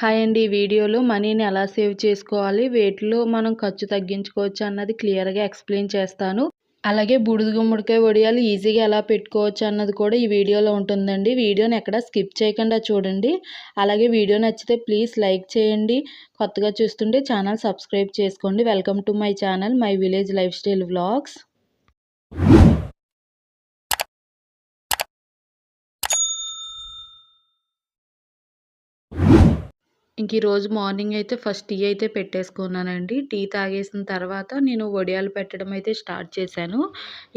Hi అండి ఈ వీడియోలో మనీని ఎలా సేవ్ చేసుకోవాలి వేటిలో మనం ఖర్చు తగ్గించుకోవచ్చు అన్నది క్లియర్గా ఎక్స్ప్లెయిన్ చేస్తాను. అలాగే బూడిద గుమ్మడికాయ వడియాలు ఈజీగా ఎలా పెట్టుకోవచ్చు అన్నది కూడా ఈ వీడియోలో ఉంటుందండి. వీడియోని ఎక్కడ స్కిప్ చేయకుండా చూడండి. అలాగే వీడియో నచ్చితే ప్లీజ్ లైక్ చేయండి. కొత్తగా చూస్తుంటే ఛానల్ సబ్స్క్రైబ్ చేసుకోండి. Welcome to my channel my village lifestyle vlogs. ఇంక ఈరోజు మార్నింగ్ అయితే ఫస్ట్ టీ అయితే పెట్టేసుకున్నానండి. టీ తాగేసిన తర్వాత నేను వడియాలు పెట్టడం అయితే స్టార్ట్ చేశాను.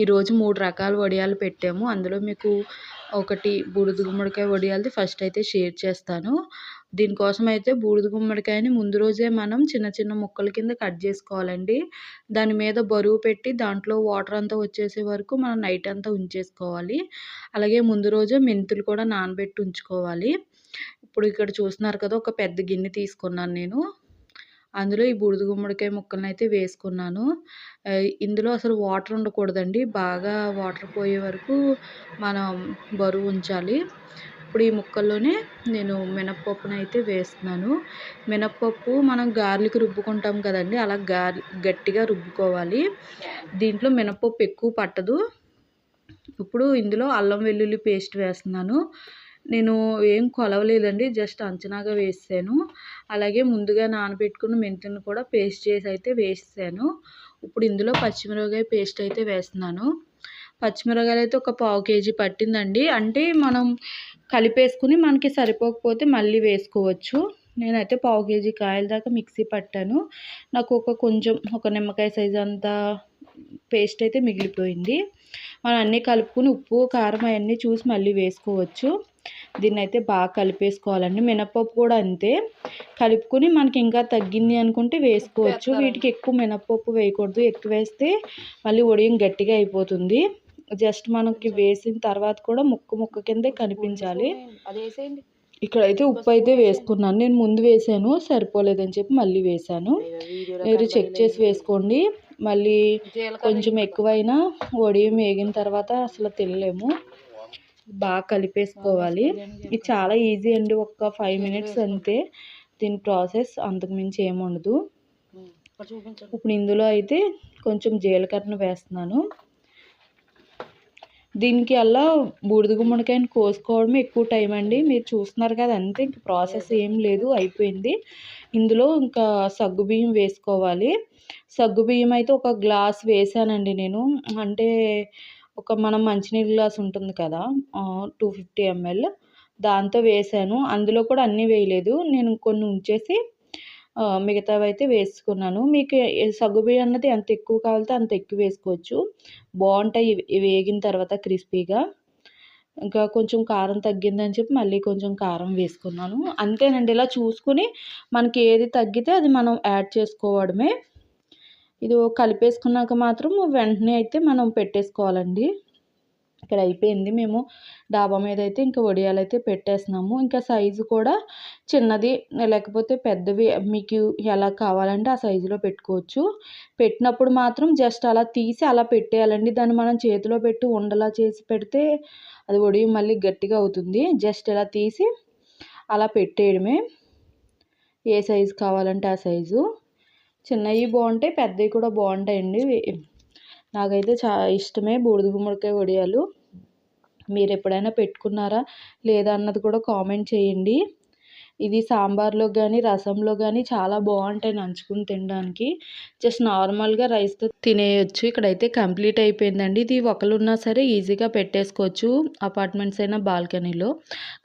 ఈరోజు మూడు రకాల వడియాలు పెట్టాము. అందులో మీకు ఒకటి బూడిద గుమ్మడికాయ వడియాలది ఫస్ట్ అయితే షేర్ చేస్తాను. దీనికోసం అయితే బూడిద గుమ్మడికాయని ముందు రోజే మనం చిన్న చిన్న ముక్కల కింద కట్ చేసుకోవాలండి. దాని మీద బరువు పెట్టి దాంట్లో వాటర్ అంతా వచ్చేసే వరకు మనం నైట్ అంతా ఉంచేసుకోవాలి. అలాగే ముందు రోజే మెంతులు కూడా నానబెట్టి ఉంచుకోవాలి. ఇప్పుడు ఇక్కడ చూస్తున్నారు కదా ఒక పెద్ద గిన్నె తీసుకున్నాను నేను. అందులో ఈ బూడిద గుమ్మడికాయ ముక్కలను అయితే వేసుకున్నాను. ఇందులో అసలు వాటర్ ఉండకూడదండి. బాగా వాటర్ పోయే వరకు మనం బరువు ఉంచాలి. ఇప్పుడు ఈ ముక్కల్లోనే నేను మినప్పప్పును అయితే వేస్తున్నాను. మినప్పప్పు మనం గార్లిక్ రుబ్బుకుంటాం కదండి అలా గార్ గట్టిగా రుబ్బుకోవాలి. దీంట్లో మినప్పప్పు ఎక్కువ పట్టదు. ఇప్పుడు ఇందులో అల్లం వెల్లుల్లి పేస్ట్ వేస్తున్నాను. నేను ఏం కొలవలేదండి జస్ట్ అంచనాగా వేసాను. అలాగే ముందుగా నానబెట్టుకున్న మెంతులను కూడా పేస్ట్ చేసి అయితే వేసాను. ఇప్పుడు ఇందులో పచ్చిమిరపకాయ పేస్ట్ అయితే వేస్తున్నాను. పచ్చిమిరపకాయలు అయితే ఒక పావు కేజీ పట్టిందండి. అంటే మనం కలిపేసుకుని మనకి సరిపోకపోతే మళ్ళీ వేసుకోవచ్చు. నేనైతే పావు కేజీ కాయల దాకా మిక్సీ పట్టాను. నాకు ఒక కొంచెం ఒక నిమ్మకాయ సైజ్ అంతా పేస్ట్ అయితే మిగిలిపోయింది. మనం అన్నీ కలుపుకుని ఉప్పు కారం అవన్నీ చూసి మళ్ళీ వేసుకోవచ్చు. దీన్ని అయితే బాగా కలిపేసుకోవాలండి. మినపప్పు కూడా అంతే. కలుపుకొని మనకి ఇంకా తగ్గింది అనుకుంటే వేసుకోవచ్చు. వీటికి ఎక్కువ మినపప్పు వేయకూడదు. ఎక్కువ వేస్తే మళ్ళీ ఉడియం గట్టిగా అయిపోతుంది. జస్ట్ మనకి వేసిన తర్వాత కూడా ముక్క ముక్క కిందే కనిపించాలి. ఇక్కడైతే ఉప్పు అయితే వేసుకున్నాను. నేను ముందు వేసాను సరిపోలేదని చెప్పి మళ్ళీ వేసాను. మీరు చెక్ చేసి వేసుకోండి. మళ్ళీ కొంచెం ఎక్కువైనా వడియం వేగిన తర్వాత అసలు తినలేము. బాగా కలిపేసుకోవాలి ఇది చాలా ఈజీ అండి. ఒక ఫైవ్ మినిట్స్ అంతే. దీని ప్రాసెస్ అంతకుమించి ఏమి ఉండదు. ఇప్పుడు ఇందులో అయితే కొంచెం జీలకర్రను వేస్తున్నాను. దీనికి అలా బూడిద గుమ్మడికాయని కోసుకోవడమే ఎక్కువ టైం అండి. మీరు చూస్తున్నారు కదా అంతే. ఇంక ప్రాసెస్ ఏం లేదు. అయిపోయింది. ఇందులో ఇంకా సగ్గుబియ్యం వేసుకోవాలి. సగ్గుబియ్యం అయితే ఒక గ్లాస్ వేసానండి నేను. అంటే ఒక మనం మంచినీళ్ళ గ్లాస్ ఉంటుంది కదా టూ ఫిఫ్టీ ఎంఎల్ దాంతో వేసాను. అందులో కూడా అన్నీ వేయలేదు. నేను కొన్ని ఉంచేసి మిగతావి అయితే వేసుకున్నాను. మీకు సగ్గుబియ్యం అన్నది ఎంత ఎక్కువ కావాలితే అంత ఎక్కువ వేసుకోవచ్చు. బాగుంటాయి. వేగిన తర్వాత క్రిస్పీగా. ఇంకా కొంచెం కారం తగ్గిందని చెప్పి మళ్ళీ కొంచెం కారం వేసుకున్నాను. అంతేనండి. ఇలా చూసుకుని మనకి ఏది తగ్గితే అది మనం యాడ్ చేసుకోవడమే. ఇది కలిపేసుకున్నాక మాత్రం వెంటనే అయితే మనం పెట్టేసుకోవాలండి. ఇక్కడ అయిపోయింది. మేము డాబా మీద అయితే ఇంకా వడియాలు అయితే పెట్టేస్తున్నాము. ఇంకా సైజు కూడా చిన్నది లేకపోతే పెద్దవి. మీకు ఎలా కావాలంటే ఆ సైజులో పెట్టుకోవచ్చు. పెట్టినప్పుడు మాత్రం జస్ట్ అలా తీసి అలా పెట్టేయాలండి. దాన్ని మనం చేతిలో పెట్టి ఉండలా చేసి పెడితే అది వడియం మళ్ళీ గట్టిగా అవుతుంది. జస్ట్ ఇలా తీసి అలా పెట్టేయడమే. ఏ సైజు కావాలంటే ఆ సైజు. చిన్నవి బాగుంటాయి పెద్దవి కూడా బాగుంటాయండి. నాకైతే చాలా ఇష్టమే బూడిద గుమ్మడికాయ వడియాలు. మీరు ఎప్పుడైనా పెట్టుకున్నారా లేదా అన్నది కూడా కామెంట్ చేయండి. ఇది సాంబార్లో కానీ రసంలో కానీ చాలా బాగుంటాయి నంచుకుని తినడానికి. జస్ట్ నార్మల్గా రైస్తో తినేయచ్చు. ఇక్కడైతే కంప్లీట్ అయిపోయిందండి. ఇది ఒకరు ఉన్నా సరే ఈజీగా పెట్టేసుకోవచ్చు అపార్ట్మెంట్స్ అయినా బాల్కనీలో.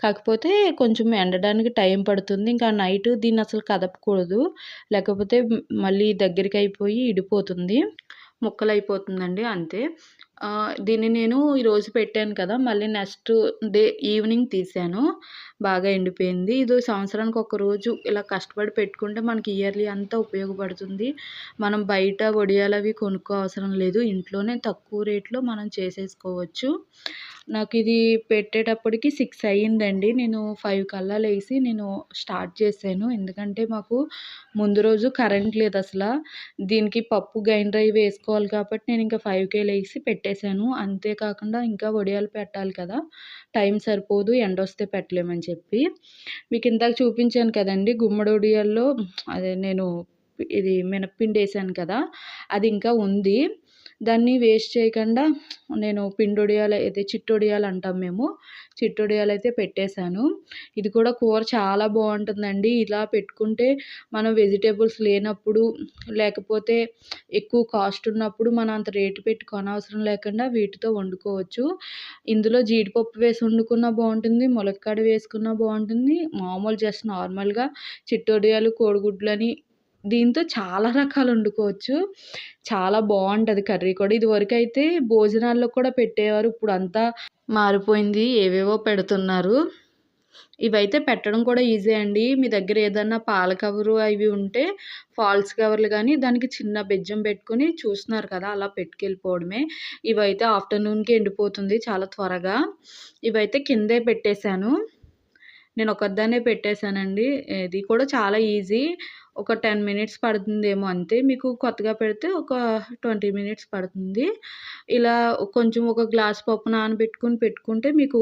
కాకపోతే కొంచెం ఎండడానికి టైం పడుతుంది. ఇంకా నైట్ దీన్ని అసలు కదపకూడదు. లేకపోతే మళ్ళీ దగ్గరికి అయిపోయి ఇడిపోతుంది. ముక్కలు అయిపోతుందండి అంతే. దీన్ని నేను ఈరోజు పెట్టాను కదా మళ్ళీ నెక్స్ట్ డే ఈవినింగ్ తీసాను. బాగా ఎండిపోయింది. ఇది సంవత్సరానికి ఒక రోజు ఇలా కష్టపడి పెట్టుకుంటే మనకి ఇయర్లీ అంతా ఉపయోగపడుతుంది. మనం బయట వడియాలు అవి కొనుక్కో అవసరం లేదు. ఇంట్లోనే తక్కువ రేట్లో మనం చేసేసుకోవచ్చు. నాకు ఇది పెట్టేటప్పటికి సిక్స్ అయ్యిందండి. నేను ఫైవ్ కల్లా లేచి నేను స్టార్ట్ చేశాను. ఎందుకంటే మాకు ముందు రోజు కరెంట్ లేదు అసలు దీనికి పప్పు గ్రైండర్ అవి వేసుకోవాలి కాబట్టి నేను ఇంకా ఫైవ్కే లేచి పెట్టేశాను. అంతేకాకుండా ఇంకా వడియాలు పెట్టాలి కదా. టైం సరిపోదు ఎండ వస్తే పెట్టలేమని చెప్పి. మీకు ఇందాక చూపించాను కదండి గుమ్మడి వడియాల్లో అదే నేను ఇది మినప్పిండి వేసాను కదా. అది ఇంకా ఉంది. దాన్ని వేస్ట్ చేయకుండా నేను పిండొడియాలు అయితే చిట్టొడియాలు అంటాం మేము. చిట్టొడియాలు అయితే పెట్టేశాను. ఇది కూడా కూర చాలా బాగుంటుందండి. ఇలా పెట్టుకుంటే మనం వెజిటేబుల్స్ లేనప్పుడు లేకపోతే ఎక్కువ కాస్ట్ ఉన్నప్పుడు మనం అంత రేటు పెట్టి కొనవసరం లేకుండా వీటితో వండుకోవచ్చు. ఇందులో జీడిపప్పు వేసి వండుకున్నా బాగుంటుంది ములక్కాడ వేసుకున్నా బాగుంటుంది. మామూలు జస్ట్ నార్మల్గా చిట్టొడియాలు కోడిగుడ్లని దీంతో చాలా రకాలు వండుకోవచ్చు. చాలా బాగుంటుంది కర్రీ కూడా. ఇదివరకు అయితే భోజనాల్లో కూడా పెట్టేవారు. ఇప్పుడు అంతా మారిపోయింది. ఏవేవో పెడుతున్నారు. ఇవైతే పెట్టడం కూడా ఈజీ అండి. మీ దగ్గర ఏదన్నా పాల కవరు అవి ఉంటే ఫాల్స్ కవర్లు కానీ దానికి చిన్న బెజ్జం పెట్టుకొని చూస్తున్నారు కదా అలా పెట్టుకెళ్ళిపోవడమే. ఇవైతే ఆఫ్టర్నూన్కి ఎండిపోతుంది చాలా త్వరగా. ఇవైతే కిందే పెట్టేశాను. నేను ఒకదాన్నే పెట్టేశానండి. ఇది కూడా చాలా ఈజీ. ఒక టెన్ మినిట్స్ పడుతుందేమో అంతే. మీకు కొత్తగా పెడితే ఒక ట్వంటీ మినిట్స్ పడుతుంది. ఇలా కొంచెం ఒక గ్లాస్ పప్పు నానబెట్టుకుని పెట్టుకుంటే మీకు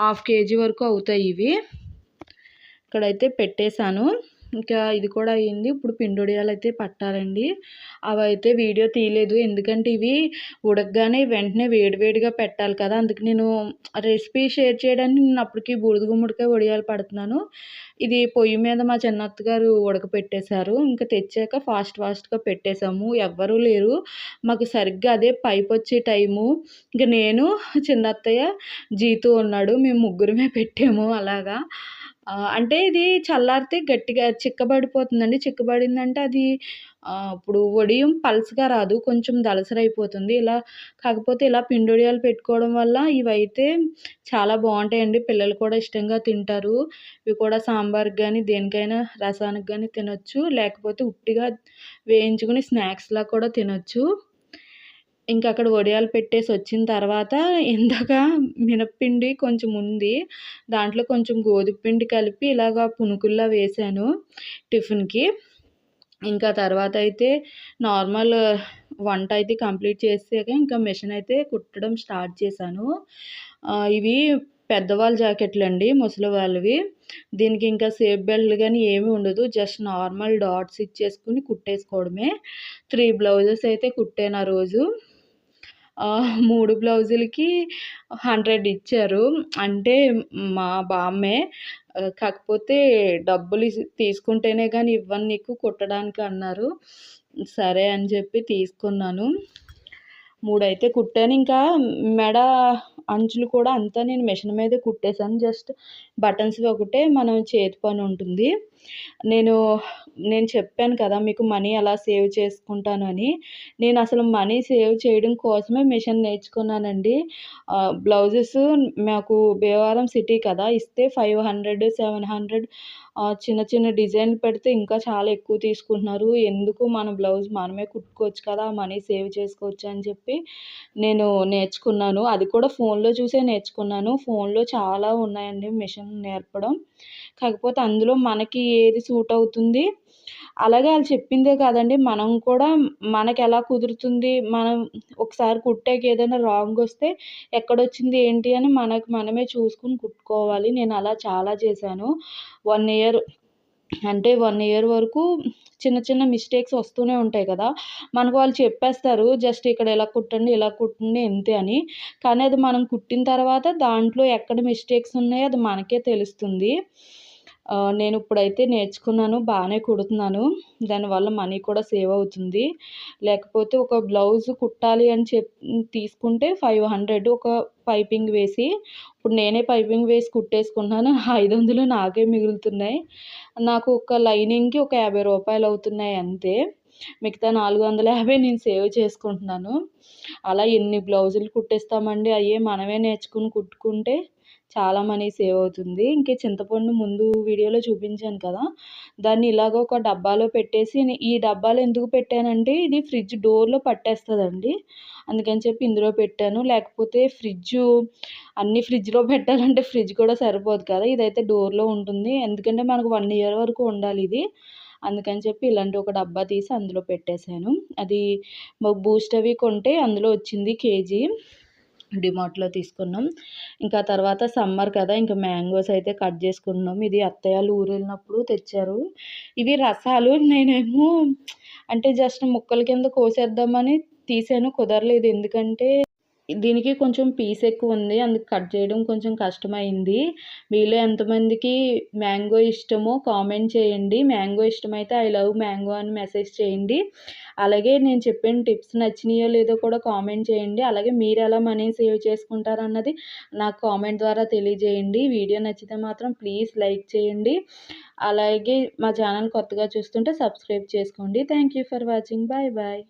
హాఫ్ కేజీ వరకు అవుతాయి ఇవి. ఇక్కడైతే పెట్టేశాను. ఇంకా ఇది కూడా అయ్యింది. ఇప్పుడు పిండొడియాలు అయితే పట్టాలండి. అవి అయితే వీడియో తీయలేదు. ఎందుకంటే ఇవి ఉడకగానే వెంటనే వేడివేడిగా పెట్టాలి కదా. అందుకు నేను రెసిపీ షేర్ చేయడానికి నేను అప్పటికి బూడిద గుమ్మడికాయ వడియాలు పడుతున్నాను. ఇది పొయ్యి మీద మా చిన్నత్త గారు ఉడకపెట్టేశారు. ఇంకా తెచ్చాక ఫాస్ట్ ఫాస్ట్గా పెట్టేశాము. ఎవ్వరూ లేరు. మాకు సరిగ్గా అదే పైపు వచ్చే టైము. ఇంకా నేను చిన్నత్తయ్య జీతు ఉన్నాడు. మేము ముగ్గురమే పెట్టాము అలాగా. అంటే ఇది చల్లారితే గట్టిగా చిక్కబడిపోతుందండి. చిక్కబడిందంటే అది ఇప్పుడు వడియం పల్స్గా రాదు. కొంచెం దలసరైపోతుంది. ఇలా కాకపోతే ఇలా పిండొడియాలు పెట్టుకోవడం వల్ల ఇవైతే చాలా బాగుంటాయండి. పిల్లలు కూడా ఇష్టంగా తింటారు. ఇవి కూడా సాంబార్కి కానీ దేనికైనా రసానికి కానీ తినొచ్చు. లేకపోతే ఉట్టిగా వేయించుకుని స్నాక్స్లా కూడా తినొచ్చు. ఇంకా అక్కడ వడియాలు పెట్టేసి వచ్చిన తర్వాత ఇందాక మినప్పిండి కొంచెం ఉంది. దాంట్లో కొంచెం గోధుమ పిండి కలిపి ఇలాగ పునుకుల్లా వేసాను టిఫిన్కి. ఇంకా తర్వాత అయితే నార్మల్ వంట అయితే కంప్లీట్ చేసాక ఇంకా మిషన్ అయితే కుట్టడం స్టార్ట్ చేశాను. ఇవి పెద్దవాళ్ళ జాకెట్లు అండి ముసలి వాళ్ళవి. దీనికి ఇంకా సేఫ్ బెల్ట్ కానీ ఏమీ ఉండదు. జస్ట్ నార్మల్ డాట్స్ ఇచ్చేసుకుని కుట్టేసుకోవడమే. త్రీ బ్లౌజెస్ అయితే కుట్టాను ఆ రోజు. మూడు బ్లౌజులకి హండ్రెడ్ ఇచ్చారు. అంటే మా బామ్మే కాకపోతే డబ్బులు తీసుకుంటేనే కానీ ఇవ్వను నీకు కుట్టడానికి అన్నారు. సరే అని చెప్పి తీసుకున్నాను. మూడైతే కుట్టాను. ఇంకా మెడ అంచులు కూడా అంతా నేను మిషన్ మీదే కుట్టేశాను. జస్ట్ బటన్స్ ఒకటే మనం చేతి పని ఉంటుంది. నేను నేను చెప్పాను కదా మీకు మనీ ఎలా సేవ్ చేసుకుంటాను అని నేను అసలు మనీ సేవ్ చేయడం కోసమే మిషన్ నేర్చుకున్నానండి. బ్లౌజెస్ మాకు భీమవరం సిటీ కదా ఇస్తే ఫైవ్ హండ్రెడ్ సెవెన్ హండ్రెడ్ చిన్న చిన్న డిజైన్ పెడితే ఇంకా చాలా ఎక్కువ తీసుకుంటున్నారు. ఎందుకు మన బ్లౌజ్ మనమే కుట్టుకోవచ్చు కదా మనీ సేవ్ చేసుకోవచ్చు అని చెప్పి నేను నేర్చుకున్నాను. అది కూడా ఫోన్లో చూసే నేర్చుకున్నాను. ఫోన్లో చాలా ఉన్నాయండి మిషన్ నేర్పడం. కాకపోతే అందులో మనకి ఏది సూట్ అవుతుంది? అలాగే వాళ్ళు చెప్పిందే కాదండి. మనం కూడా మనకి ఎలా కుదురుతుంది? మనం ఒకసారి కుట్టాక ఏదైనా రాంగ్ వస్తే ఎక్కడొచ్చింది ఏంటి అని మనకు మనమే చూసుకుని కుట్టుకోవాలి. నేను అలా చాలా చేశాను. వన్ ఇయర్ అంటే వన్ ఇయర్ వరకు చిన్న చిన్న మిస్టేక్స్ వస్తూనే ఉంటాయి కదా. మనకు వాళ్ళు చెప్పేస్తారు జస్ట్ ఇక్కడ ఇలా కుట్టండి ఇలా కుట్టండి ఇంతే అని. కానీ అది మనం కుట్టిన తర్వాత దాంట్లో ఎక్కడ మిస్టేక్స్ ఉన్నాయో అది మనకే తెలుస్తుంది. నేను ఇప్పుడైతే నేర్చుకున్నాను బాగానే కుడుతున్నాను. దానివల్ల మనీ కూడా సేవ్ అవుతుంది. లేకపోతే ఒక బ్లౌజ్ కుట్టాలి అని చెప్ తీసుకుంటే ఫైవ్ హండ్రెడ్ ఒక పైపింగ్ వేసి ఇప్పుడు నేనే పైపింగ్ వేసి కుట్టేసుకున్నాను ఐదు వందలు నాకే మిగులుతున్నాయి. నాకు ఒక లైనింగ్కి ఒక యాభై రూపాయలు అవుతున్నాయి అంతే. మిగతా నాలుగు వందల యాభై నేను సేవ్ చేసుకుంటున్నాను. అలా ఎన్ని బ్లౌజులు కుట్టేస్తామండి? అయ్యే మనమే నేర్చుకుని కుట్టుకుంటే చాలా మనీ సేవ్ అవుతుంది. ఇంకే చింతపండు ముందు వీడియోలో చూపించాను కదా. దాన్ని ఇలాగ ఒక డబ్బాలో పెట్టేసి ఈ డబ్బాలో ఎందుకు పెట్టానంటే ఇది ఫ్రిడ్జ్ డోర్లో పట్టేస్తుందండి. అందుకని చెప్పి ఇందులో పెట్టాను. లేకపోతే ఫ్రిడ్జ్ అన్ని ఫ్రిడ్జ్లో పెట్టాలంటే ఫ్రిడ్జ్ కూడా సరిపోదు కదా. ఇదైతే డోర్లో ఉంటుంది. ఎందుకంటే మనకు వన్ ఇయర్ వరకు ఉండాలి ఇది. అందుకని చెప్పి ఇలాంటి ఒక డబ్బా తీసి అందులో పెట్టేశాను. అది బూస్ట్ అవి కొంటే అందులో వచ్చింది కేజీ. డిమార్ట్లో తీసుకున్నాం. ఇంకా తర్వాత సమ్మర్ కదా ఇంకా మ్యాంగోస్ అయితే కట్ చేసుకున్నాం. ఇది అత్తయ్యలు ఊరు వెళ్ళినప్పుడు తెచ్చారు. ఇవి రసాలు నేనేమో అంటే జస్ట్ ముక్కల కింద కోసేద్దామని తీసాను కుదరలేదు. ఎందుకంటే దీనికి కొంచెం పీస్ ఎక్కువ ఉంది. అందుకు కట్ చేయడం కొంచెం కష్టమైంది. మీలో ఎంతమందికి మ్యాంగో ఇష్టమో కామెంట్ చేయండి. మ్యాంగో ఇష్టమైతే ఐ లవ్ మ్యాంగో అని మెసేజ్ చేయండి. అలాగే నేను చెప్పిన టిప్స్ నచ్చినాయో లేదో కూడా కామెంట్ చేయండి. అలాగే మీరు ఎలా మనీ సేవ్ చేసుకుంటారు అన్నది నాకు కామెంట్ ద్వారా తెలియజేయండి. వీడియో నచ్చితే మాత్రం ప్లీజ్ లైక్ చేయండి. అలాగే మా ఛానల్ కొత్తగా చూస్తుంటే సబ్స్క్రైబ్ చేసుకోండి. Thank you for watching. Bye bye.